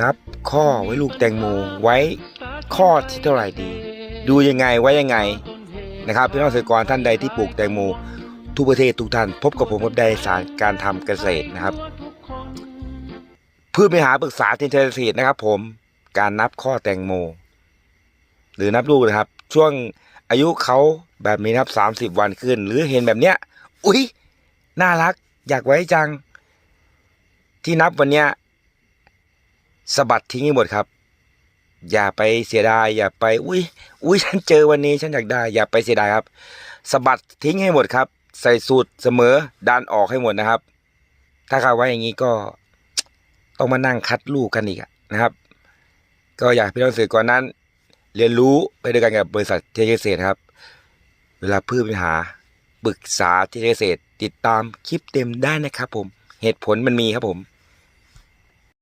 นับข้อไว้ลูกแตงโมไว้ข้อที่เท่าไหร่ดี ดูยังไงไว้ยังไงนะครับพี่น้องเกษตรกรท่านใดที่ปลูกแตงโมทุกประเทศทุกท่าน พบกับผมกับไดสารการทำเกษตรนะครับเพืชไปหาปรึกษาที่เกษตรนะครับ ผมการนับข้อแตงโม หรือนับลูกนะครับ ช่วงอายุเขาแบบนี้นะครับสามสิบวันขึ้น หรือเห็นแบบเนี้ย อุ๊ย น่ารัก อยากไว้จัง ที่นับวันเนี้ย สะบัดทิ้งให้หมดครับ อย่าไปเสียดาย อย่าไป อุ้ยอุ้ยฉันเจอวันนี้ฉันอยากได้ อย่าไปเสียดายครับสะบัดทิ้งให้หมดครับ ใส่สูตรเสมอดันออกให้หมดนะครับ ถ้าเขาไว้อย่างนี้ก็ต้องมานั่งคัดลูกกันอีกนะครับ ก็อยากพี่น้องเกษตรกรนั้น เรียนรู้ไปด้วยกันกับบริษัทเทคเกษตรครับ เวลาพืชปัญหาปรึกษาเทคเกษตร ติดตามคลิปเต็มได้นะครับ ผมเหตุผลมันมีครับผม